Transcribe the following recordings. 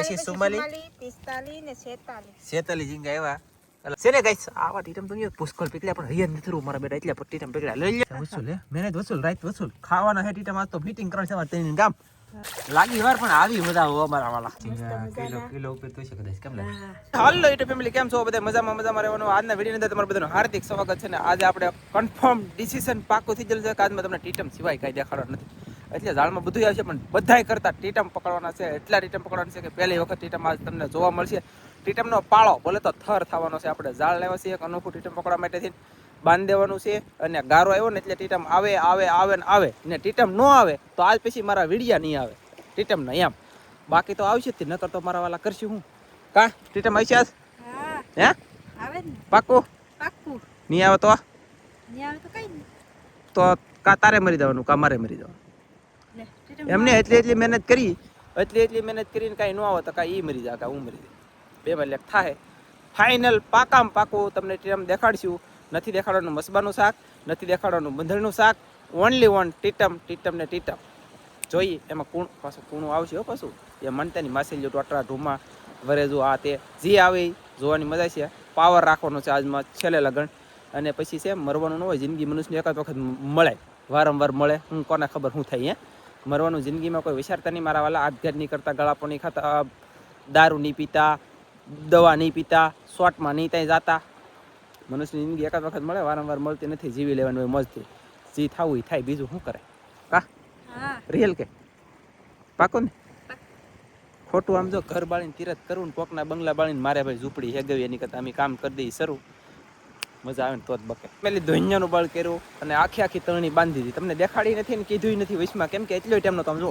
પછી સુમાલી? પિસ્તાલી ને છેતાલીસ. સેતાલી ઝીંગા એવા. સેને ગાઈસ આવા ટીટમ તો નહીં પુષ્કળ પીકલ્યા પણ હૈયા નથી રૂ મારા બેટા. એટલે ટીટમ પીકલ્યા લઈ લે વસૂલ હે? મેને વસૂલ રાઈત વસૂલ. ખાવાના હે ટીટમ આજ તો મીટિંગ કરવાનું છે તેની ગામ લાગી વાર પણ આવી મજા આવે અમારા વાલા. કિલો કિલો ઉપર તો છે કદાચ કેમ લાગે? હાલો યુટ્યુબ ફેમિલી કેમ છો? બધા મજામાં મજામાં રહેવાનું. આજના વીડિયો અંદર તમારું બધાનું હાર્દિક સ્વાગત છે ને આજે આપણે કન્ફર્મ ડિસિઝન પાકું થઈ છે કે આજમાં તમને ટીટમ સિવાય કાંઈ દેખાડવા નથી. એટલે ઝાડમાં બધું આવશે પણ બધાય કરતા ટીટમ પકડવાના છે. એટલા ટીટમ પકડવાના છે કે પહેલી વખત ટીટમ આજ તમને જોવા મળશે. ટીટમનો પાળો બોલે તો થર થવાનો છે. આપણે ઝાડ લેવા છે એક અનોખું ટીટમ પકડવા માટેથી બાંધી દેવાનું છે અને ગારો આવ્યો ને એટલે ટીટમ આવે આવે આવે ને આવે. ને ટીટમ ન આવે તો આજ પછી મારા વિડિયા નહીં આવે. ટીટમ નહીં એમ બાકી તો આવશે જ નકર તો મારા વાલા કરશું હું. કા? ટીટમ આવશે આજ? હે. આવે ને. પાકું પાક્કું. નહીં આવે તો નહીં આવે તો કઈ તો કા તારે મરી જવાનું કા મારે મરી જવાનું? એમને એટલી એટલી મહેનત કરી એટલી એટલી મહેનત કરીને કાંઈ ન આવે તો કાંઈ એ મરી જાય કાં હું મરી જાય બે માં થાય ફાઇનલ પાકામ પાકું તમને ટીટમ દેખાડશું. નથી દેખાડવાનું મસબાનું શાક નથી દેખાડવાનું બંધણનું શાક. ઓનલી વન ટીટમ ટીટમ ને ટીટમ. જોઈએ એમાં કૂણ પાછું કૂણું આવશે હો પાછું. એ મનતાની માસેલીઓ ટોટરા ઢૂમા વરેજો આ તે જે આવે જોવાની મજા છે. પાવર રાખવાનો છે આજમાં છેલ્લે લગન. અને પછી છે મરવાનું ન હોય જિંદગી મનુષ્યને એકાદ વખત મળે. વારંવાર મળે. હું કોને ખબર શું થાય હે? મરવાનું જિંદગીમાં કોઈ વિચારતા નહીં. મારા વાલા આધઘાત નહીં કરતા ગળાપો નહીં ખાતા દારૂ નહીં પીતા દવા નહીં પીતા શોર્ટમાં નહીં ત્યાં જતા. મનુષ્યની જિંદગી એકાદ વખત મળે વારંવાર મળતી નથી. જીવી લેવાનું હોય મજથી. જી થવું એ થાય બીજું શું કરે? કા? રિયલ કે? પાકો ને? ખોટું આમ જો ઘર બાળીને તીરથ કરવું ને કોકના બંગલા બાળીને મારે ભાઈ ઝૂંપડી હેગવી એની કરતા અમે કામ કરી દઈએ શરૂ. મજા આવે ને તો જ બકે. પેલી ધોઈયાનું બળ કર્યું અને આખી આખી તળણી બાંધી દીધી. તમને દેખાડી નથી ને કીધું નથી વચમાં કેમ કે એટલો ટાઈમનો તમે જો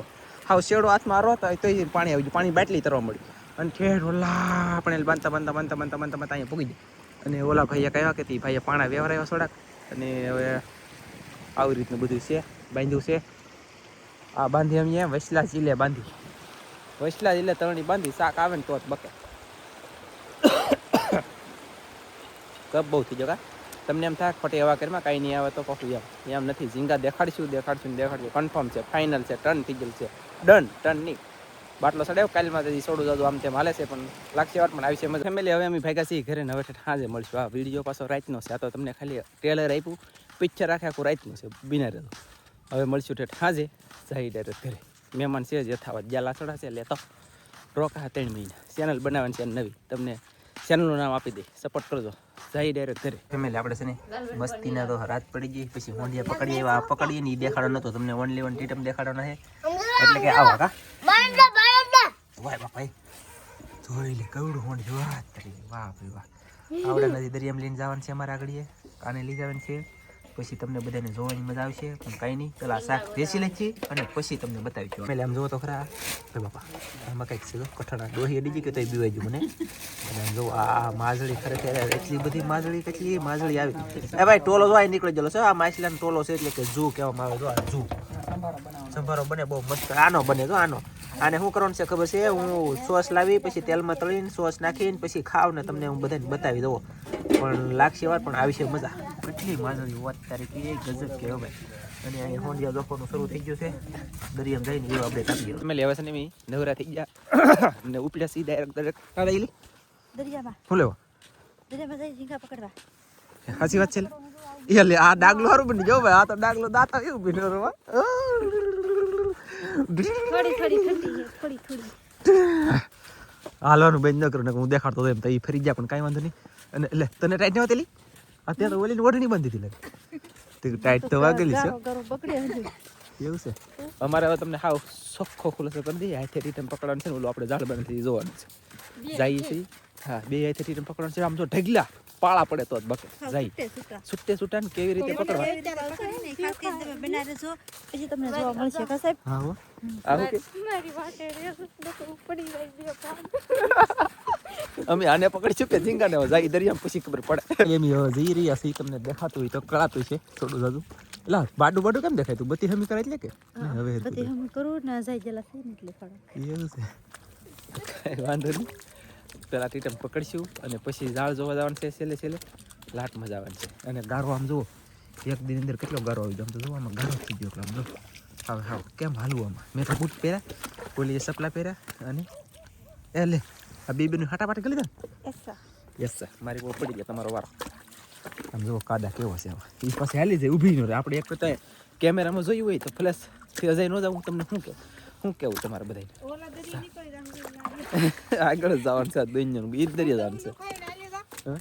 હાવ શેડો હાથમાં હોય તો એ પાણી આવી ગયું. પાણી બાટલી તરવા મળી અને ઠેર ઓલા આપણે બાંધતા બાંધતા બાંધતા બાંધતા બાંધતા બાંધતા અહીંયા પૂગી જાય અને ઓલા ભાઈએ કહેવા કે ભાઈએ પાણા વ્યવહાર થોડાક. અને હવે આવી રીતનું બધું છે, બાંધ્યું છે. આ બાંધી અમે વસલા જીલે બાંધી. વસલા જીલે તરણી બાંધી, શાક આવે ને તો જ બકે. કપ બહુ થઈ જગા તમને એમ થાય ખોટી એવા કરીમાં કાંઈ નહીં આવે તો કહું એમ એમ નથી, ઝીંગા દેખાડશું દેખાડશું દેખાડશું. કન્ફર્મ છે ફાઇનલ છે ટર્ન થઈ ગયેલ છે. ડન ટર્ન નહીં. બાટલો સડાવ કાલમાં તેથી સોડું જાદુ આમ તેમ હાલે છે, પણ લાગશે વાર, પણ આવી છે મજા. ફેમિલી હવે અમે ભાગ્યા છીએ ઘરે હવે સાંજે મળશું. આ વીડિયો પાછો રાતનો છે, આ તો તમને ખાલી ટ્રેલર આપ્યું. પિક્ચર આખે આખું રાતનું છે, બિના રહેતું. હવે મળશું ઠેઠ સાંજે જાય ડાયરેક્ટ ઘરે. મહેમાન છે જ યથાવત. જ્યાં લાસડા છે લેતો રોકા ત્રણ મહિના. ચેનલ બનાવવાની છે, નવી. તમને ચેનલનું નામ આપી દે સપોર્ટ કરજો. જઈ ડાયરેક્ટ ઘરે. ફેમિલી આપણે છે ને મસ્તીના તો રાત પડી ગઈ, પછી હોંડિયા પકડીએ એવા પકડીએ ને એ દેખાડો નતો, તમને ઓનલી વન ટીટમ દેખાડવાનો છે એટલે કે આવો કા વાય બાપા જોઈ લે, કવડું હોંડ જોવા. વાહ, ભાઈ, વાહ. આવડે નદી દરિયામાં લઈને જવાનું છે અમારા આગળ કાને લઈ જવાનું છે. પછી તમને બધાને જોવાની મજા આવશે, પણ કાંઈ નહીં. પેલા શાક વેચી લઈ છીએ અને પછી તમને બતાવીશું પેલા આમ જોવો તો ખરા. ભાઈ બાપા, આમાં કંઈક છે જો, કઠણા ડોહી અડી ગઈ તો બીવાઈ ગયું મને. અને આમ જો આ માજળી ખરેખર એટલી બધી માજળી કેટલી, માજળી આવી એ ભાઈ, ટોલો જો અહીં નીકળી ગયેલો છે. આ માછલાનો ટોલો છે એટલે કે ઝૂ કહેવામાં આવે જો આ ઝૂ સંભારો બને બહુ મસ્ત. આનો બને તો આનો. આને શું કરવાનું છે ખબર છે? હું સોસ લાવી, પછી તેલમાં તળીને સોસ નાખીને, પછી ખાવ ને તમને હું બધાને બતાવી દઉં. પણ લાગશે વાર, પણ આવી છે મજા. કેટલી માજળી વાત તારીખ એ ગજબ કે ભાઈ અને અહીં હોંડિયા દોખવાનું શરૂ થઈ ગયું છે. દરિયામ જઈને એવો આપણે કાપી ગયો. તમે લેવા છે ને મેં નવરા થઈ ગયા. ને ઉપડ્યા સીધા ડાયરેક્ટ ડાયરેક્ટ આ લઈ દરિયામાં. શું લેવો? દરિયામાં જઈ ઝીંગા પકડવા. સાચી વાત છે લે. આ ડાગલો હારું બની જો ભાઈ. આ તો ડાગલો દાતા એવું બની થોડી થોડી છે થોડી થોડી. હાલવાનું બંધ ન કરું ને હું દેખાડતો હતો એમ તો એ ફરી ગયા પણ કાંઈ વાંધો નહીં. અને એટલે તને ટાઈટ નહોતી અત્યારે તો ઓલીની ઓઢણી બાંધી હતી તે ટાઈટ તો વાગેલી છે. એવું છે? અમારે હવે તમને હાવ સોખો ખુલાસો કરી દઈએ. હાથે રીટર્ન પકડવાનું છે ને ઓલું આપણે ઝાડ બને જોવાનું છે જઈએ છીએ હા બે હાથે રીટર્ન પકડવાનું છે આમ જો ઢગલા પાળા પડે તો જ બકે. જાય છૂટે છૂટા. ને કેવી રીતે પકડવા? એવી રીતે પકડે? ને, ખાસ કરીને તમે બનાવી જો પછી તમને જોવા મળશે કા સાહેબ? હા હો. આવું કે? મારી વાટે ઉપડી જાય અમે આને પકડીશું કે ઝીંગાને? જાય દરિયામાં પછી ખબર પડે. એમ જઈ રહ્યા છે તમને દેખાતું હોય તો કળાતું છે થોડું જાજુ. એટલે બાડું બાડું કેમ દેખાય તું? બત્તી હમી કરાય એટલે કે? હવે બધી હમી કરું ના જાય જલા થઈ ને એટલે ફળ એવું છે. કાંઈ વાંધો નહીં. પેલા ટીટમ પકડશું અને પછી ઝાડ જોવા જવાનું છે છેલ્લે છેલ્લે. લાટ મજા આવવાની છે. અને ગારો આમ જુઓ એક દિન અંદર કેટલો ગારો આવી ગયો. આમ તો જુઓ આમાં ગારો થઈ ગયો એટલે આમ હવે હાવ હાવ કેમ હાલવું આમાં? મેં તો બૂટ પહેર્યા કોલીએ સપલા પહેર્યા અને એ લે આ બેબીનું હાટા હાટાપાટી કરી લીધા યસ સર મારી બહુ પડી ગયા તમારો વારો. આમ જુઓ કાદા કેવો છે આમાં. એ પાસે હાલી જાય ઊભી ન રહે. આપણે એક તો કેમેરામાં જોયું હોય તો ફ્લેશથી અજાય ન હું તમને શું કે શું કેવું તમારે બધાય આગળ જ જવાનું છે દુનિયાનું ઈ દરિયા જવાનું છે. ન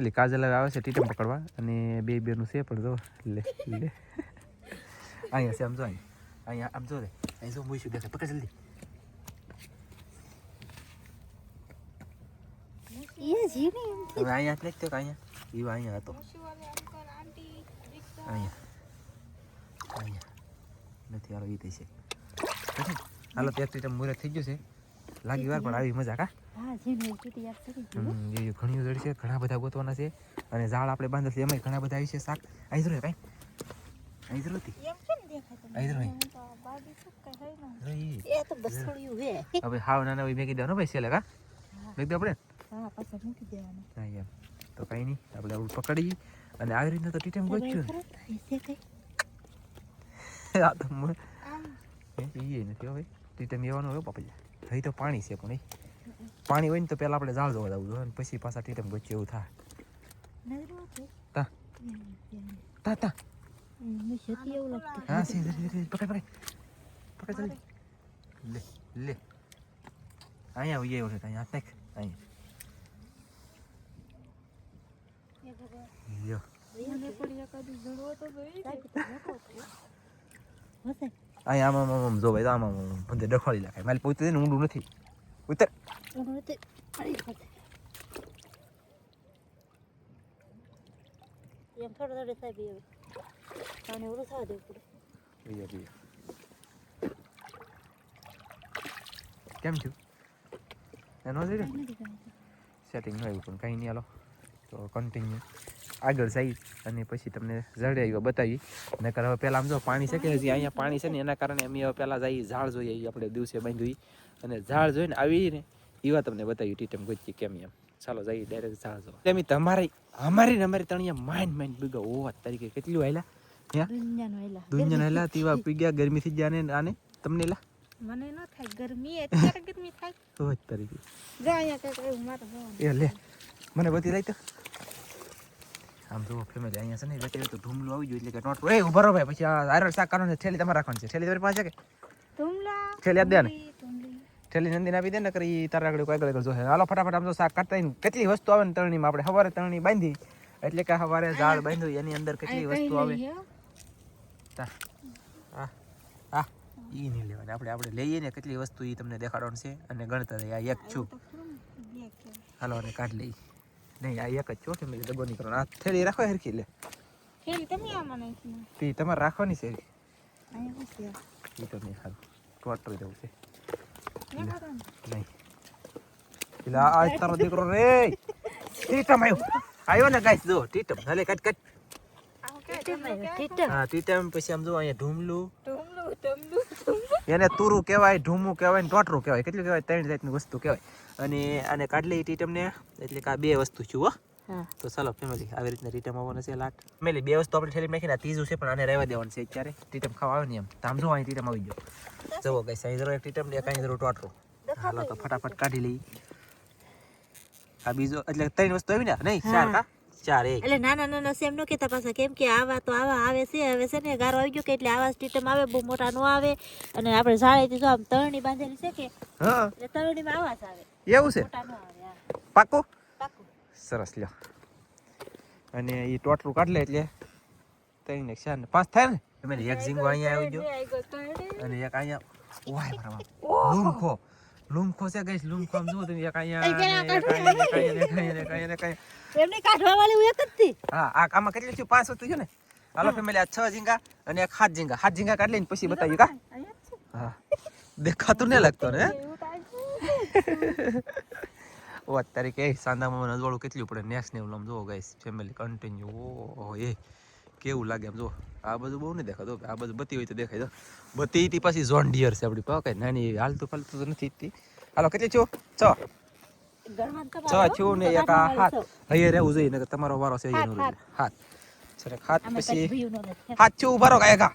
ન કાજલ આવે છે ટીટમ પકડવા અને બે બેનું છે પણ જો લે લે. અહીંયા છે આમ જો અહીંયા. અહીંયા આમ જો રે અહીં જો મૂઈશું દેખાય. પકડ જલ્દી. એ જીને એમ હવે અહીંયા જ નાખતો કે અહીંયા ઈ અહીંયા હતો અહીંયા અહીંયા નથી હાલો એ થઈ છે હાલો ત્યાં ટીટમ મુહૂર્ત થઈ ગયું છે લાગી વાર પણ આવી મજા કા ઘણી જડ છે ઘણા બધા ગોતવાના છે અને ઝાડ આપણે બાંધેલ છે એમાંય ઘણા બધા આવી છે શાક આવી જરૂર કાંઈ અહીં જરૂર હતી એમ તો હવે હાવ નાના હોય મેં કીધું ભાઈ સેલે કા મેં કીધું આપણે હા પાછા મૂકી દેવાનું. હા એમ. તો કઈ નહીં આપણે આવું પકડી અને આવી રીતના તો ટીટેમ ગોચ્યું આ તો એ નથી હવે ટીટેમ એવાનું હોય પાપા થઈ તો પાણી છે પણ એ. પાણી હોય ને તો પહેલાં આપણે ઝાડ જોવા જવું જોઈએ પછી પાછા ટીટેમ ગોચ્યું એવું થાય. તા. તા તા. હા સી જલ્દી જલ્દી પકડ પકડ. પકડ જલ્દી લે લે. અહીંયા આવીએ એવું છે અહીંયા હાથ નાખ. અહીંયા. આમાં આમાં આમ જો ભાઈ આમાં આમ બધે ડખવાળી નાખાય. મારી પોતે ને ઊંડું નથી. ઉતર. એમ થોડો થોડો સાહેબ એવું પાણી ઓલું થવા દેવું પડે બીજો બીજો કેમ થયું એનો જ સેટિંગ આવ્યું પણ કાંઈ નહીં હાલો. તો કન્ટિન્યુ આગળ જઈ અને પછી તમને જડે આવ્યો બતાવી. નકર હવે પહેલાં આમ જો પાણી છે કે હજી અહીંયા પાણી છે ને એના કારણે અમે હવે પહેલાં જઈ ઝાડ જોઈએ આપણે દિવસે બાંધ્યું ઈ. અને ઝાડ જોઈને આવીને એવા તમને બતાવ્યું ટીટમ ગોચી કેમ એમ. ચાલો જઈએ ડાયરેક્ટ ઝાડ જો તેમ તમારી અમારી ને અમારી તણિયા માઇન્ડ માઇન્ડ બીગા હોવા તરીકે કેટલું આયલા? હે? દુનિયાનો એલા દુનિયા હેલા તીવા પી ગયા ગરમી થઈ ગયા ને આને? તમને લા મને ન થાય ગરમી અત્યારે ગરમી થાય. હોવા તરીકે. જા અહીંયા મારે એ લે. મને બધી લઈ તો આમ જુઓ ફેમિલી અહીંયા છે ને વેટે તો ઢૂમલું આવી ગયું એટલે કે નોટ એ ઊભા રહો ભાઈ પછી આ આયરન શાક કરવાનું છે થેલી તમારે રાખવાની છે. થેલી તમારી પાસે કે? છેલ્લે આપી દે ને. થેલી નંદીને આપી દે ને કરી તારા આગળ કોઈ આગળ આગળ જોશે હાલો ફટાફટ આમ જો શાક કરતા કેટલી વસ્તુ આવે ને તરણીમાં આપણે? સવારે તરણી બાંધી એટલે કે સવારે ઝાડ બાંધ્યું એની અંદર કેટલી વસ્તુ આવે? લઈએ? હો? તા. આ આ ઈ નહીં લેવાની. આપણે આપણે લઈએ ને કેટલી વસ્તુ એ તમને દેખાડવાનું છે. અને ગણતા રહી આ એક છું. તો. હાલો અને કાઢ લઈ નહીં આ એક જ મેં ડબ્બો નહીં કરવાનો આ થેલી રાખો હરખી લે. થેલી તમે આમાં નાખી તી તમારે રાખવાની છે? એ તો નહીં ખાલી. ટોટર જવું છે. નહીં એટલે આ તારો દીકરો રે. ટીટમ આવ્યો આવ્યો ને ગાઈસ જો ટીટમ. ભલે કાટ કાટ. હા ટીટમ પછી આમ જો અહીંયા ઢૂમલું. ઢમલું, ઢમલું, ઢમલું. એને તુરું કહેવાય ઢૂમું કહેવાય ને ટોટરું કહેવાય. કેટલું કહેવાય? ત્રણ જાતની વસ્તુ કહેવાય. અને આને કાઢ ટીટમને એટલે કે આ બે વસ્તુ છું હો. તો ચાલો ફેમિલી આવી રીતના રીટમ આવવાના છે લાટ. ફેમિલી બે વસ્તુ આપણે ઠેલી નાખીને આ ત્રીજું છે પણ આને રહેવા દેવાનું છે અત્યારે. ટીટમ ખાવા આવે ને એમ. તો આમ જો અહીં ટીટમ આવી ગયો. જવો કઈ સાઈ જરૂર એક ટીટમ ને કાંઈ જરૂર ટોટરું. હાલો તો ફટાફટ કાઢી લઈ આ બીજો એટલે ત્રણ વસ્તુ આવી ને? નહીં ચાર કા? ચાર એક એટલે નાના નાના સેમ નો કેતા પાછા કેમ કે આવા તો આવા આવે છે હવે છે ને ગારો આવી ગયો કે એટલે આવા સ્ટીટમ આવે બહુ મોટા નો આવે. અને આપણે ઝાડેથી જો આમ તરણી બાંધેલી છે કે હા. એટલે તરણીમાં આવા જ આવે. એવું છે? મોટા નો આવે હા. પાકો સરસ લ્યો. અને એ ટોટલું કાઢ લે એટલે ત્રણ ને ચાર ને પાંચ થાય ને? એક ઝીંગો અહીંયા આવી ગયો. અને એક અહીંયા ઓય બરાબર લૂમખો લૂમખો છે ગઈશ લૂમખો જુઓ તમે એક અહીંયા. એમની કાઢવા વાળી હું એક જ હતી. હા આ આમાં કેટલી થયું? પાંચ હતું છે ને? હાલો ફેમિલી આ છ ઝીંગા અને એક સાત ઝીંગા. સાત ઝીંગા કાઢી લઈને પછી બતાવ્યું કા? જ. હા. દેખાતું ને લાગતો ને એવું. ઓ અત્યારે કે સાંદામાં અજવાળું કેટલું પડે? નેક્સ્ટ ને આમ જોવો ગઈ ફેમિલી કન્ટિન્યુ ઓ એ. કેવું લાગે આમ જો આ બધું બહુ નહીં દેખાતું આ બધું બતી હોય તો દેખાય તો બતી હતી પાછી ઝોન ડિયર છે આપણી પાસે નાની હાલતું ફાલતું તો નથી હતી હાલો કેટલી છો? છ. છ છો ને એક આ હાથ. હૈયે રહેવું જોઈએ નકર તમારો વારો છે હાથ, એનો હાથ. પછી. હાથ છો ઊભા રહો કાંઈ કા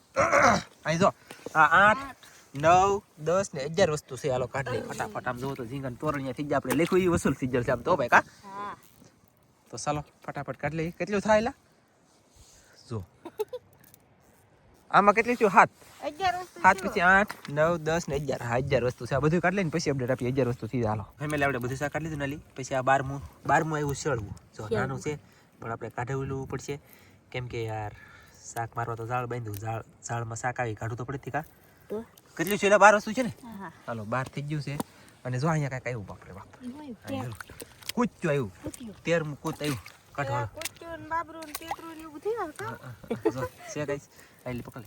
અહીં જો આ આઠ નવ દસ ને અગિયાર વસ્તુ છે. હાલો કાઢ લઈ ફટાફટ. આમ જોવો તો ઝીંગા તોરણિયા થઈ જાય આપણે લખ્યું એ વસૂલ થઈ જશે આમ તો ભાઈ કા? તો ચાલો ફટાફટ કાઢ લઈએ. કેટલું થાય લા જો આમાં કેટલી થયું? હાથ સાત પછી આઠ નવ દસ ને અગિયાર. હા અગિયાર વસ્તુ છે. આ બધું કાઢ લઈને પછી અપડેટ આપીએ. અગિયાર વસ્તુ થઈ હાલો. ફેમિલી આપણે બધું શાક કાઢી લીધું નાલી પછી આ બારમું બારમું આવ્યું સળવું. જો નાનું છે પણ આપણે કાઢવું પડશે. કેમ કે યાર શાક મારવા તો ઝાડ બાંધ્યું. ઝાડ ઝાડમાં શાક આવી. કાઢવું તો પડે કા? કેટલું છે એટલે બાર વસ્તુ છે ને? ચાલો હાલો બાર થઈ ગયું છે. અને જો અહીંયા કાંઈક આવ્યું બાપરે બાપ. કૂચ્યું આવ્યું. તેરમું કૂચ આવ્યું. કાઢો હાલો. હા, હા, જો, છે ગાઈસ આલી કતન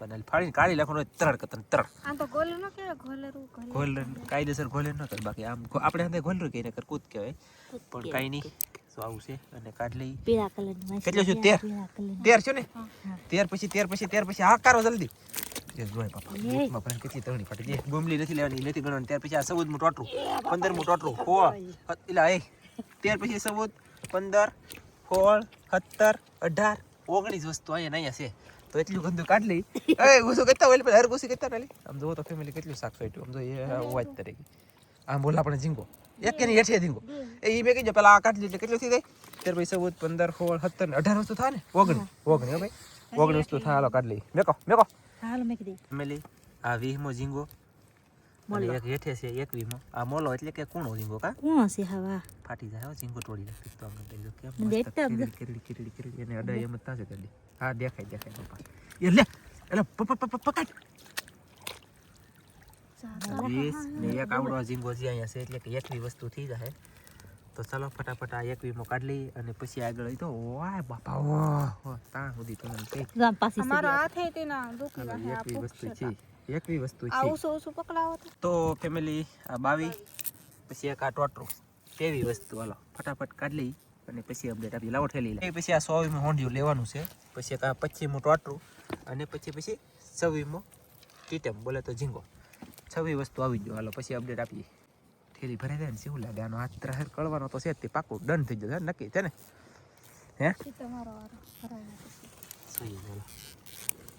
બનાલી ફાડીને તો ગોલ ન ત્રણ કતન ત્રણ ઘોલ કાયદેસર ઘોલે ન કર બાકી આમ આપણે અંદર ઘોલરું કે કર કૂદ કહેવાય પણ કાઈ નહીં તો આવું છે અને કાઢ લઈ પીળા છે? છે ને હા. પછી તેર પછી તેર પછી હા કારો જલ્દી એ જોય કેટલી તરણી ફાટી જે ગુમલી નથી લેવાની નથી ગણવાની ત્યાર પછી આ સૌદમું ટોટરું પંદરમું ટોટરું સોળ એટલે એ ત્યાર પછી સૌદ પંદર સોળ સત્તર અઢાર ઓગણીસ વસ્તુ અહીંયા અહીંયા છે તો એટલું ગંદુ કાઢ લઈ એ ગુસ્સો કરતા હોય હર ગુસ્સી કરતા નાલી આમ જોવો તો ફેમિલી કેટલું શાક કાઢ્યું આમ જો એ વાત તરીકે આમ બોલા આપણે ઝીંગો. એક કે હેઠે ઝીંગો. એ મેં કીધું પેલા આ કાઢી એટલે કેટલું થઈ જાય? ત્યાર પૈસા ચૌદ પંદર સોળ સત્તર અઢાર વસ્તુ થાય ને ઓગણી ઓગણી હો ભાઈ. ઓગણી વસ્તુ થાય. હાલો કાઢ લઈ મેકો મેકો હાલો મેકી કીધી. ફેમિલી આ વીહમો ઝીંગો. એક હેઠે છે એકવીમો આ મોલો એટલે કે કૂણો ઝીંગો કા? કોણ છે હવા. ફાટી જાય ઝીંગો તોડી નાખી તો અમને દઈ દો. કેમ મસ્ત કિરડી કિરડી કિરડી એને અડાય એમ થશે ગાડી હા દેખાય દેખાય પપ્પા. એ લે એટલે પકડ. વીસ ને એક આવડો ઝીંગો જે અહીંયા છે એટલે કે એકવી વસ્તુ થઈ જાય. તો ચાલો ફટાફટ આ એકવીમો કાઢ લઈ અને પછી આગળ તો વાય બાપા ઓ ઓહ, ત્યાં સુધી તમને કઈ અમારો હાથ હે તેના દુખી રહે આ વસ્તુ છે એકવી વસ્તુ છે. આવું શું શું પકડાવો તો? ફેમિલી આ બાવી પછી એક આ ટોટરું. તેવી વસ્તુ હાલો ફટાફટ કાઢી લઈ અને પછી અપડેટ આપી. લાવો ઠેલી લઈ. પછી આ સોવીમું હોંડિયું લેવાનું છે પછી એક આ પચીમું ટોટરું અને પછી પછી છવ્વીમું ટીટમ બોલે તો ઝીંગો. છવ્વી વસ્તુ આવી ગયો. હાલો પછી અપડેટ આપીએ. થેલી ભરાઈ જાય ને શું લાગે? આનો હાથ ત્રાહર કળવાનો તો છે તે પાકું ડન થઈ જશે નક્કી છે ને? હે? તમારો વારો સહી બોલો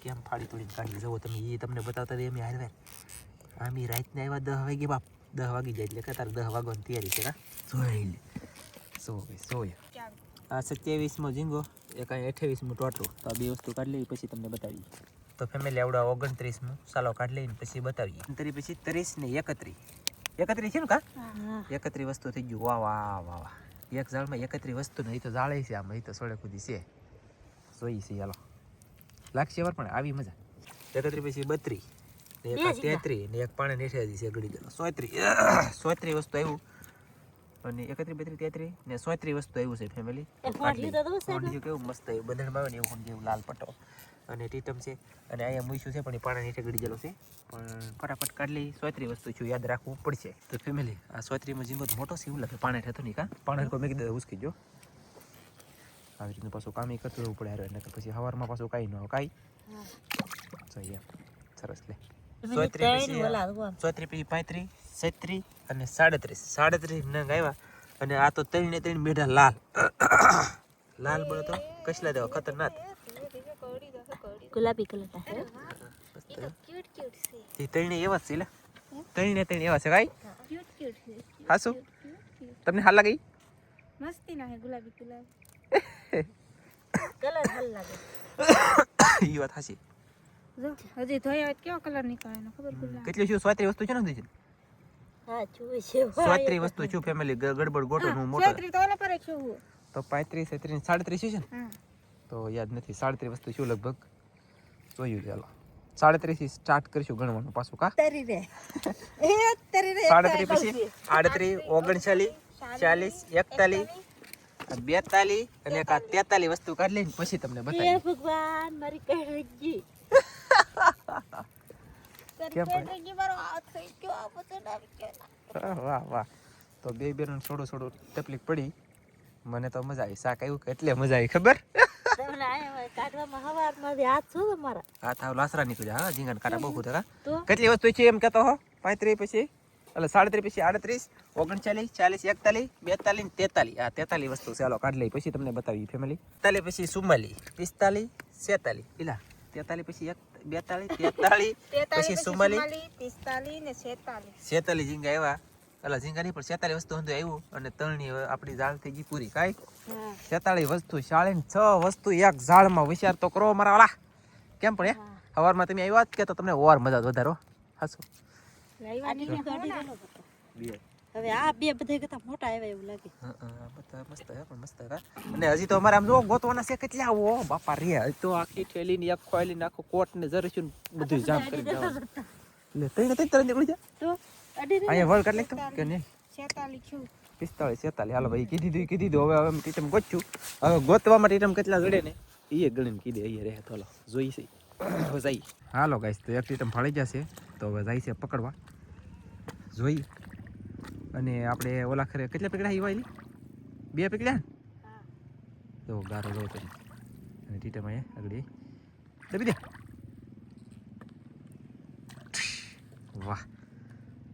કેમ ફાડી તોડીને કાઢી જવો તમે એ તમને બતાવતા એમ હારવે આમ એ રાતને આવ્યા દસ વાગે બાપ. દસ વાગી જાય એટલે કે તારે દહ વાગવાની તૈયારી છે ના જોઈ લે. સો સોય. સો આ સત્યાવીસમો ઝીંગો એ કાંઈ અઠ્યાવીસમું ટોટલું. તો આ બે વસ્તુ કાઢી લઈ પછી તમને બતાવીએ. તો ફેમિલી આવડા ઓગણત્રીસમું સાલો કાઢી લઈને પછી બતાવીએ. તરી પછી ત્રીસ ને એકત્રીસ એકત્રીસ છે ને કા? હા. એકત્રીસ વસ્તુ થઈ ગયું. વાહ વાહ વાહ વાહ. એક ઝાડમાં એકત્રીસ વસ્તુ ને એ તો જાળે છે આમાં એ તો સોળે કુદી છે. જોઈ છે ચાલો લાગશે વાર પણ આવી મજા. તેત્રી પછી બત્રી. ને એક તેત્રી ને એક પાણી નેઠાજી છે ગળી ગયેલો સોત્રી. સોત્રી વસ્તુ આવ્યું અને એકત્રી બત્રી તેત્રી ને સોત્રી વસ્તુ આવ્યું છે ફેમિલી કેવું મસ્ત આવ્યું બંધણમાં આવે ને એવું જેવું લાલ પટ્ટો અને ટીટમ છે. અને અહીંયા મૂછું છે પણ એ પાણી નીચે ગળી ગયેલો છે. પણ ફટાફટ કાઢલી. સોત્રી વસ્તુ છું યાદ રાખવું પડશે. તો ફેમિલી આ સોત્રીમાં ઝીંગો મોટો છે એવું લાગે. પાણી થતો નહીં કા? પાણી કોઈ મેં કીધું ઉસકી જો આવી રીતનું પાછું કામ કરતું રહેવું પડે હારે નકર પછી સવારમાં પાછું કાંઈ ન કાંઈ જોઈએ સરસ લે ચોત્રી પછી પાંત્રીસ છત્રી અને સાડત્રીસ સાડત્રીસ નંગ આવ્યા અને આ તો ત્રણે ત્રણ મેઢા લાલ લાલ બોલો તો કસલા દેવા ખતરનાક ગુલાબી કલર ના ત્રણે એવા છે લે ત્રણે ત્રણ એવા છે કાંઈ ક્યુટ ક્યુટ હાસુ તમને હાલ લાગી મસ્તી ના હે ગુલાબી ગુલાબી કલર હલ લાગે ઈ વાત હાસી જો હજી ધોયા હોય કેવો કલર નીકળે ને ખબર ગુલાબી કેટલી શું સ્વાત્રી વસ્તુ છે ને દીજી હા જોઈ છે સોત્રી વસ્તુ છું ફેમિલી ગડબડ ગોટો હું મોટો. છેતરી તો ઓલા પર છું તો પાંત્રીસ છત્રીસ સાડત્રીસ છે ને? તો યાદ નથી સાડત્રીસ વસ્તુ શું લગભગ. જોયું ચાલો સાડત્રીસથી સ્ટાર્ટ કરીશું ગણવાનું પાછું કા? સાડત્રીસ પછી આડત્રીસ ઓગણચાલીસ ચાલીસ એકતાલીસ બેતાલીસ અને એક આ તેતાલીસ વસ્તુ કાઢી લઈને પછી તમને બતાવી ભગવાન મારી ગયો વાહ, વાહ તો બે બેનો થોડું થોડું તકલીફ પડી. મને તો મજા આવી. શાક આવ્યું કે એટલે મજા આવી ખબર? હાથ લાસરા નીકળ્યા હા ઝીંગાના કાંટા બહુ ખુદા કેટલી વસ્તુ છે એમ કેતો હો? પાંત્રી પછી? એટલે સાડત્રીસ પછી આડત્રીસ ઓગણચાલીસ ચાલીસ એકતાલીસ બેતાલીસ તેતાલીસ. આ તેતાલીસ વસ્તુ છે. કાઢ કાઢી લઈ. પછી તમને બતાવી ફેમિલી તેતાલીસ પછી સુમાલી પિસ્તાલીસ સેતાલીસ પેલા તેતાલીસ પછી એક બેતાલીસ તેતાલીસ પછી સુમાલી પિસ્તાલીસ ને છેતાલીસ. સેતાલીસ ઝીંગા એવા. એટલે ઝીંગા નહીં પણ સેતાલીસ વસ્તુ હતું આવ્યું અને તળની આપણી ઝાડ થઈ ગઈ પૂરી. કાંઈ? છેતાલીસ વસ્તુ શાળીને છ વસ્તુ એક ઝાડમાં વિચાર તો કરો મારા વાળા કેમ પણ હે? સવારમાં તમે આવ્યા જ કે તો તમને ઓર મજા વધારો હાસો હવે આ બે બધા કરતા મોટા આવ્યા એવું લાગે. હા, હા, બધા મસ્ત હે પણ મસ્ત હે અને હજી તો અમારે આમ જો ગોતવાના છે કેટલા ઓ બાપા રે. હજી તો આખી થેલી ની આખો ખોયલી ને આખો કોટ ને ને બધું જામ કરી દેવાનું. એટલે તઈ ને તઈ તરત નીકળી જા. તો અહીંયા વળ કાઢ લેતો કે નહીં? છેતાલીસ છું. પિસ્તાળીસ છેતાલીસ. હાલો ભાઈ કીધી દીધું કીધી દીધું હવે હવે અમે ટીટમ ગોચ્યું હવે ગોતવા માટે ટીટમ કેટલા જડે ને? એ ગણીને કીધે અહીંયા રહે તો હાલો જોઈ છે. હવે જઈ હાલો ગાઈસ તો એક ટીટમ ફળી જશે. તો હવે જાય છે પકડવા. જોઈ અને આપણે ઓલા ખરે કેટલા પકડ્યા એ વાયલી બે પકડ્યા તો ગારો જો તો. અને ટીટમ અહીંયા આગળ. દબી દે. વાહ.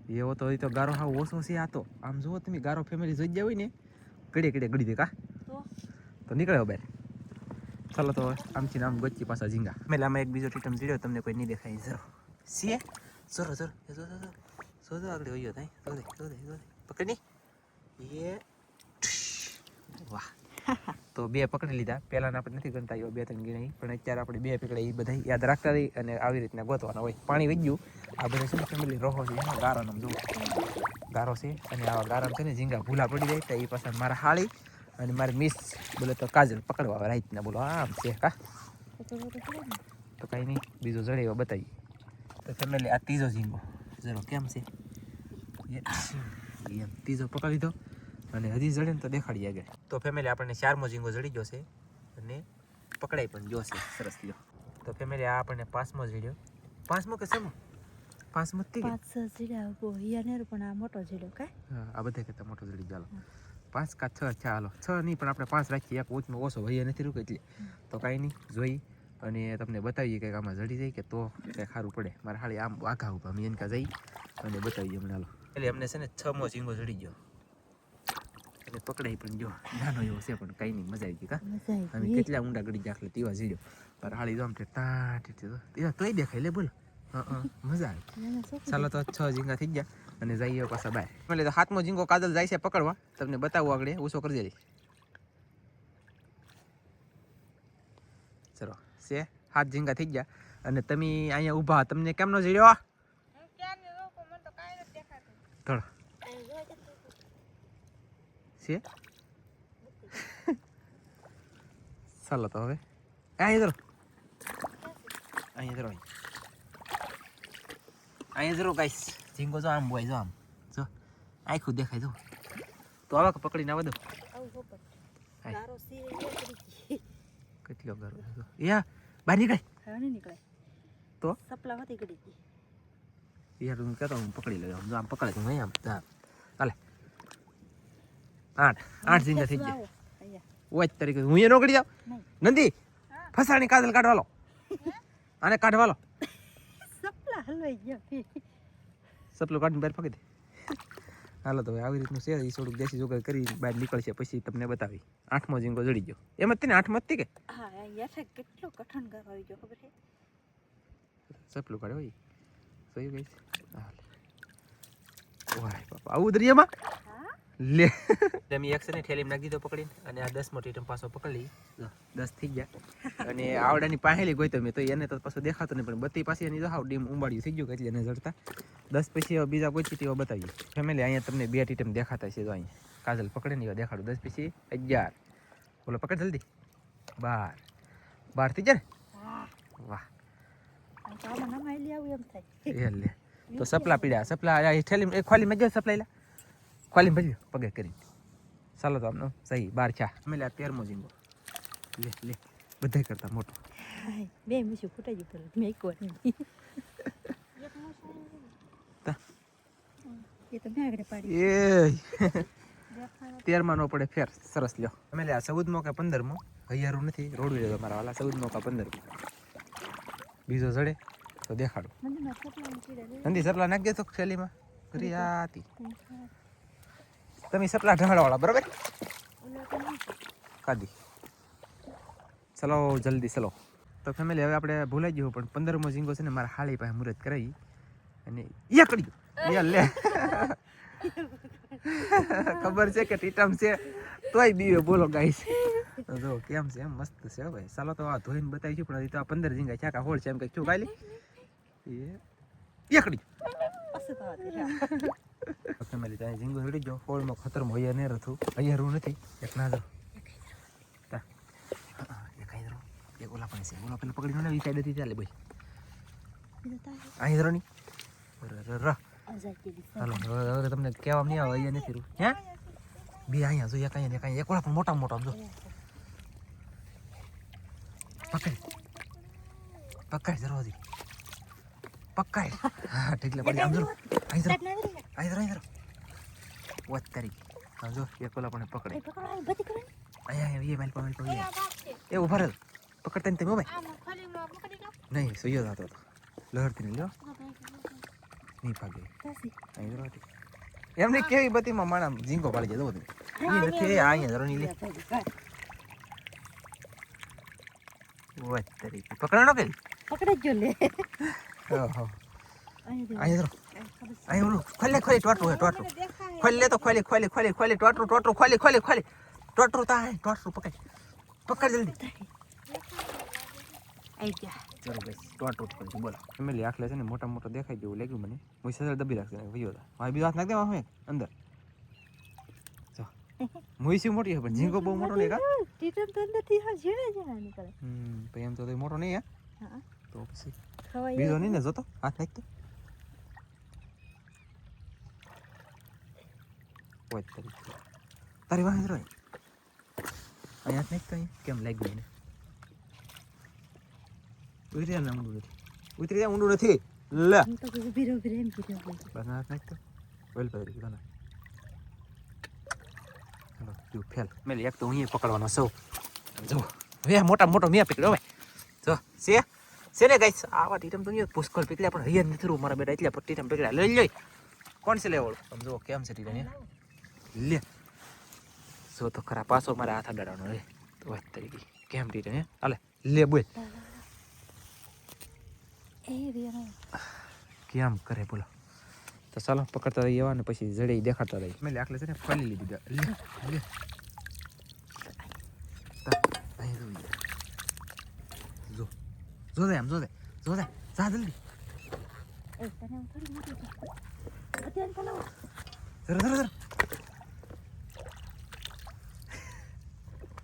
એવો તો એ તો ગારો હા ઓછો છે આ તો. આમ જુઓ તમે ગારો ફેમિલી જોઈ ગયા હોય ને? કડે કડે ગળી દે કા? તો? તો નીકળે બેન. ચાલો તો આમથી ને આમ ગોચી પાછા ઝીંગા. મેં આમાં એક બીજો ટીટમ જીડ્યો તમને કોઈ નહીં દેખાય. જરો સીએ? જરો જરો જો જો આગળ વયો થાય જો દે, જો પકડી એ. વાહ. તો બે પકડી લીધા. પહેલાના આપણે નથી ગણતા એવા બે ત્રણ ગણાય પણ અત્યારે આપણે બે પકડે એ બધા યાદ રાખતા રહી અને આવી રીતના ગોતવાના હોય. પાણી વહી ગયું. આ બધા શું ફેમિલી રોહો છે. એમાં ગારાનો જુઓ ગારો છે. અને આવા ગારામ છે ને ઝીંગા ભૂલા પડી જાય. તો એ પાછા મારા હાળી અને મારી મિસ બોલે તો કાજલ પકડવા આવે રાઈતના બોલો. આમ છે કા? તો કાંઈ નહીં બીજો જડે એવો બતાવી. તો ફેમિલી આ ત્રીજો ઝીંગો. જરો કેમ છે? એમ ત્રીજો પકડી દો. અને હજી જડે ને તો દેખાડી આગળ. તો ફેમિલી આપણને ચારમો ઝીંગો જડી ગયો છે. અને પકડાઈ પણ ગયો છે. સરસ લ્યો. તો ફેમિલી આ આપણને પાંચમો જડ્યો પાંચમો કે સમો પાંચમો જ પાંચ જીડા ઊભો. હિયા પણ આ મોટો જીડો કાંઈ? હા આ બધા કરતા મોટો જડી ચાલો. પાંચ કા છ છે હાલો. છ નહીં પણ આપણે પાંચ રાખીએ. એક ઓછમાં ઓછો ભાઈ નથી રૂકે એટલે. તો કાંઈ નહીં જોઈ. અને તમને બતાવીએ કંઈક આમાં જડી જાય કે તો કંઈક સારું પડે. મારે હાલી આમ આઘા ઊભા અમે એનકા જઈ અને બતાવીએ અમને હાલો. એટલે અમને છે ને છમો ઝીંગો જડી ગયો. એટલે પકડાઈ પણ જો નાનો એવો છે પણ કાંઈ નહીં મજા આવી ગઈ કા? અમે કેટલા ઊંડા ગડી જાખલે તેવા જીડ્યો પર હાલી જો આમ તે ટા ટી ટી તો તોય દેખાય લે બોલ. હા હા મજા આવે. ચાલો તો છ ઝીંગા થઈ ગયા. અને જઈએ પાછા બહાર. એટલે તો હાથમો ઝીંગો કાજલ જાય છે પકડવા. તમને બતાવું આગળ ઓછો કરી દેજે. ચલો છે? હાથ ઝીંગા થઈ ગયા. અને તમે અહીંયા ઊભા તમને કેમ નો જડ્યો ધડ છે? ચાલો તો હવે. અહીંયા ધરો. અહીંયા ધરો અહીંયા ધરો ગાઈસ ઝીંગો જો આમ બોય જો આમ. જો આખું દેખાય જો. તો આવા પકડીને આવા દો. કેટલો ગરો. યા બહાર નીકળ. નીકળે. તો? સપલા ગળી ગઈ યાર હું કહેતો હું પકડી લઉં આમ જો આમ પકડે હું આમ ચાલે આઠ આઠ ઝીંગા થઈ ગયા. ઓય તરીકે. હું એ નોકરી નહીં. નંદી ફસાણી કાજલ કાઢવા લો. આને કાઢવા લો. સપલા હલવાઈ ગયા. સપલું કાઢીને બહાર ફાંકી દે. હાલો તો આવી રીતનું છે એ થોડુંક દેશી જોગર કરી બહાર નીકળશે પછી તમને બતાવી. આઠમો જીંગો જડી ગયો. એમ જ તે ને આઠમો જ તે કે? હા કેટલો કઠણ ગારો આવી ગયો ખબર છે? સપલું કાઢે હોય. જોયું ગઈ વાહ બાપા આવું દરિયામાં? લે. તમે એક ને થેલી નાખી દીધો પકડીને અને આ દસ મોટી ટીમ પાછો પકડી. દસ થઈ ગયા. અને આવડાની પાહેલી ગોઈ તમે તો એને તો પાછો દેખાતો નહીં પણ બધી પાસે એની જો હાવ ડીમ ઉંબાડ્યું થઈ ગયું એટલે એને જડતા. દસ પછી હવે બીજા કોઈ ચીટીઓ બતાવી ફેમિલી અહીંયા તમને બે ટીટમ દેખાતા છે તો અહીંયા કાજલ પકડે ને એવા દેખાડું. દસ પછી અગિયાર. બોલો પકડ જલ્દી. બાર. બાર થઈ જાય હા. ને વાહ. આ તો લે આવું એમ થાય. એ લે. તો સપલા પીડ્યા સપલા એ ખોલી મેં જો સપલાઈ લા ખોલી ભર્યો પગે કરીને ચાલો તો આમનો સહી બાર છા અમે લે તેરમો જીંગો લે લે. બધાય કરતા મોટો. બે મૂછું ફૂટાઈ ગયું પેલું. મેં એક વાર નહીં તા. એ તો મેં આગળ પાડી. એ. તેરમાં નો પડે ફેર. સરસ લ્યો. અમે લે ચૌદમો કે પંદરમો? હૈયારું નથી રોડવી લેતો મારા વાલા. ચૌદમો કે પંદરમો. બીજો જડે તો દેખાડો. સરલા. નંદી સપલા નાખી દેતો થેલીમાં ફરી આ હતી તમે સપલા ઢાળવાળા, બરાબર? કાદી ચલો, જલ્દી, ચલો. તો ફેમિલી હવે આપણે ભૂલાઈ ગયું, પણ પંદરમો ઝીંગો છે ને, મારા હાળી પાસે મુહૂર્ત કરાવી અને યા કરી લે. ખબર છે કે ટીટમ છે? તોય બીવે બોલો ગાઈસ જો, કેમ છે? એમ મસ્ત છે ભાઈ. ચાલો તો આ ધોઈને બતાવીશું પણ હજી તો આ પંદર ઝીંગા ચાકા હોળ છે, એમ કંઈક શું એ. એકડી ત્યાં ઝીંગો હેડી ગયો. ફોળમાં ખતરમ હોય ને રથું અહીંયા રૂ નથી. એક ના જો. હા, હા, એક ઓલા પણ છે ઓલા પેલા પકડી ને સાઈડ હતી ચાલે ભાઈ અહીં ધરો ની. હવે તમને કહેવા નહીં આવે અહીંયા નથી રૂ. હે? બે અહીંયા જો એક અહીંયા એક પણ મોટા મોટા જો. પકડ. પકડ જરો હજી પકડ. હા ઠીક લે પડી. આમ જરો અહીં જરો અહીં જરો વાત કરી. જો એક ઓલા પણ પકડે. અહીંયા એ પાસે મારી પાસે એ ઊભા રહે. પકડતા ને તમે ભાઈ. નહીં સૈયો થતો હતો લહેરતી નહીં લો નહીં ભાગે. અહીં હતી એમને કેવી બતીમાં માણા ઝીંગો પાડી જતો એ નથી આ અહીંયા ધરો લે. વાત તરીકે પકડવાનો કે પકડે જ લે. ઓહો. અહીં અહીંયા જરો અહીં ઓલું ખોલે ખોલે ટોટરું હે ટોટરું ખોલે ખોલી તો ખોલે ખોલે ખોલે ખોલે ટોટરું ટોટરું ખોલે ખોલે ખોલે. ટોટરું તા હે ટોટરું પકડ. પકડ જલ્દી. આઈ ગયા. ચલો ગાઈસ ટોટરું પકડ બોલો. ફેમિલી આખલે છે ને મોટા મોટો દેખાય જેવું લાગ્યું મને. હું સસર દબી રાખશે ભાઈઓ હા બીજો હાથ નાખ દેવા હું અંદર. જો. મુઈસી મોટી છે પણ ઝીંગો બહુ મોટો નહીં કા? ટીટમ તો અંદરથી હા ઝીણા ઝીણા નીકળે. હમ એમ તો મોટો નહીં હે. હા. તો પછી બીજો નહીં ને જોતો હાથ નાખ તો ઓય તારી વાહ રોય અહીં હાથ નાખ તો અહીં કેમ લાગ્યું એને? ઉતરી જા ને ઊંડું નથી. ઉતરી જા ઊંડું નથી. લે. હું તો કીધું ભીરો ભીરો એમ કીધું. બસ હાથ નાખ તો. વેલ પકડી ગયો ચાલો તું ફેલ. મેલ એક તો હું પકડવાનો સૌ જો હવે મોટા મોટો મેં પકડ્યો ભાઈ જો છે છે ને ગાઈસ આવા ટીટમ તો નહીં પુષ્કળ પકડ્યા પણ હૈયા નથી મારા બેટા. એટલે ટીટમ પકડ્યા. લઈ લઈ કોણ છે લેવડ આમ જો કેમ છે ટીટમ? લે. જો તો ખરા પાછો મારે હાથ અડાડવાનો રે તો વાત તરીકે કેમ ટીટમ હે હાલે લે બોલ. કેમ કરે બોલો. તો ચાલો પકડતા રહીએ એવા ને પછી જડે દેખાડતા રહીએ મેં આખલે છે ને ફાલી લીધી લે લે. જો. જો દે આમ જો દે જો દે જા જલ્દી. જરા જરા જરા.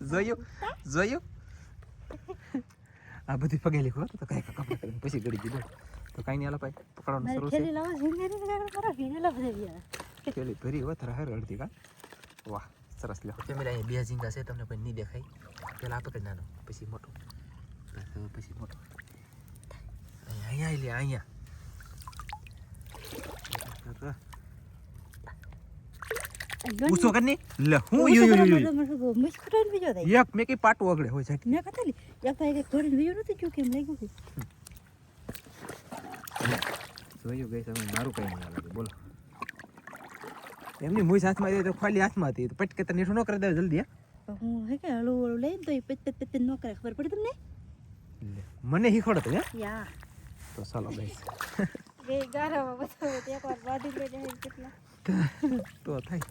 જોયું? જોયું? આ બધી પગે લીખો તો કઈ કપડા કરીને પછી ગળી દીધો તો કઈ નહીં ભાઈ પકડવાનું શરૂ છે. પેલી ભરી હોય તારા હાર અડધી કા? વાહ સરસ લ્યો. કેમેરા અહીંયા બે ઝીંગા છે તમને કોઈ નહીં દેખાય. પેલા આ પકડી નાનો પછી મોટો. પછી મોટો. અહીંયા લે અહીંયા. પૂછો કે નહીં લે હું યુ યુ યુ મિસ બીજો થાય એક મેં કઈ પાટું અગડે હોય છે મેં કથા લી એક તો એક ઘોડીને બીજો નથી જો કેમ લાગ્યું જોયું ગઈ તમે મારું કઈ નહીં લાગે બોલો. એમની મુઈ હાથમાં હતી તો ખાલી હાથમાં હતી પટકે તને નેઠું ન કરી દે જલ્દી હું? હે કે હળવું હળવું લઈને તો પચ પચ પચ ન કરે ખબર પડી તમને? મને શીખવાડો તો હે? યા. તો ચાલો ગઈ બે ગારામાં બતાવો તો એકવાર બાંધી લઈ જાય કેટલા? તો થાય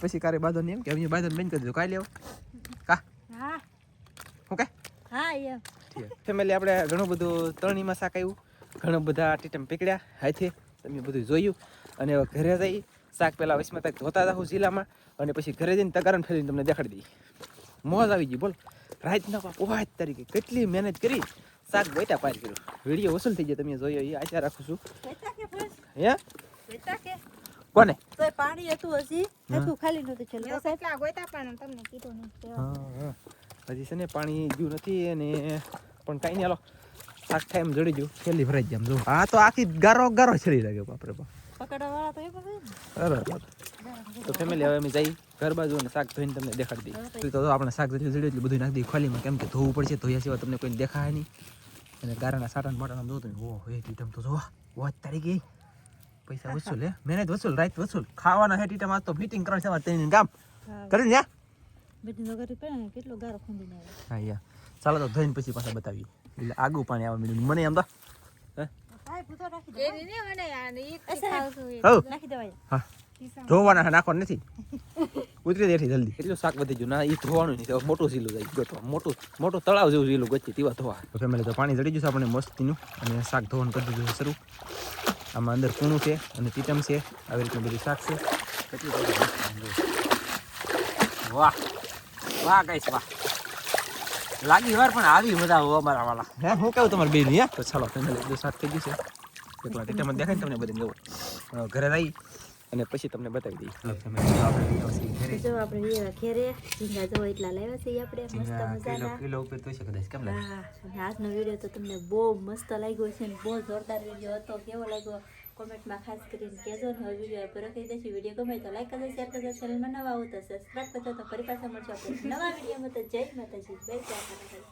પછી કારે બાંધો નહીં એમ કે અહીંયા બાંધો બંધ કરી દીધું કાઈ લેવો કા હા ઓકે હા એમ ફેમિલી આપણે ઘણું બધું તરણીમાં શાક આવ્યું ઘણા બધા ટીટમ પીકડ્યા હાથે તમે બધું જોયું. અને હવે ઘરે જઈ શાક પહેલાં વૈશ્વમાં તક ધોતા રાખું જિલ્લામાં અને પછી ઘરે જઈને તગારણ ફેરીને તમને દેખાડી દઈએ મોજ આવી ગઈ બોલ. રાતના પોહાજ તરીકે કેટલી મહેનત કરી. શાક બેટા પાર કર્યું વીડિયો વસૂલ થઈ જાય તમે જોયો એ આશા રાખું છું. વેતા કે બસ? હે? કોને? તો પાણી હતું હજી. હતું ખાલી નતું ચાલુ મેં કેટલા ગોતા પણ તમને કીધું નહીં હા હા. હજી છે ને પાણી ગયું નથી અને પણ કાંઈ નહીં હાલો. શાક થાય એમ જડી ગયું. છેલ્લી ભરાઈ જાય જો. આ તો આખી ગારો ગારો છેલ્લી લાગે બાપરે બાપ. પકડવા તો એમ જ અરે અરે. તો ફેમિલી હવે અમે જઈ ઘર બાજુ અને શાક ધોઈને તમને દેખાડી દઈએ. તો આપણે શાક જેટલું જડ્યું એટલું બધું નાખી દઈએ. ખોલીમાં કેમ કે ધોવું પડશે ધોયા સિવાય તમને કોઈ દેખાય નહીં. અને ગારાના સાટા મોટા જોતું ઓ હે ટીટમ તો જો વાત તારી ગઈ. પૈસા વસૂલ હે? મહેનત વસૂલ રાત વસૂલ. ખાવાના હે ટીટમ આજ તો ફિટિંગ કરવાની છે તેની કામ કરી બેટી પડે ને કેટલો ગારો હા યા. ચાલો તો ધોઈને પછી પાછા બતાવીએ. એટલે આગું પાણી આવે મળ્યું મને એમ તો હે? ભૂતો નાખી મને આ એ. નથી. ઉતરી દેઠી જલ્દી. એટલું શાક વધી ગયું ના એ ધોવાનું નહીં તો મોટું સીલું જાય ગોઠવા મોટું મોટું તળાવ જેવું સીલું ગોચી તેવા ધોવા. તો ફેમિલી તો પાણી ચડી જશે આપણે મસ્તીનું. અને શાક ધોવાનું કરી દીધું શરૂ. આમાં અંદર કૂણું છે અને ટીટમ છે. આવી રીતનું બધું શાક છે. વાહ વાહ કઈશ વાહ. લાગી વાર પણ આવી મજા અમારા વાળા. હે હું કહું તમારે બે હે? તો ચાલો ફેમિલી બધું શાક થઈ ગયું છે. એકલા ટીટામાં દેખાય તમને બધી જવું. ઘરે આવી અને પછી તમને બતાવી દઈએ આપણે ઘરે તો જો આપણે એવા ખેરે ઝીંગા જો એટલા લાવ્યા છે આપણે મસ્ત મજાના. કિલો ઉપર તો છે કદાચ કેમ લાગે? હા આજનો વીડિયો તો તમને બહુ મસ્ત લાગ્યો છે ને બહુ જોરદાર વિડિયો હતો કેવો લાગ્યો કોમેન્ટમાં ખાસ કરીને કહેજો ને. હવે વીડિયો પૂરો કરી દેશું વીડિયો ગમે તો લાઈક કરજો શેર કરજો ચેનલમાં નવા આવો તો સબસ્ક્રાઈબ કરજો. તો ફરી પાછા મળશું આપણે નવા વિડીયોમાં. તો જય માતાજી. જય કૃષ્ણ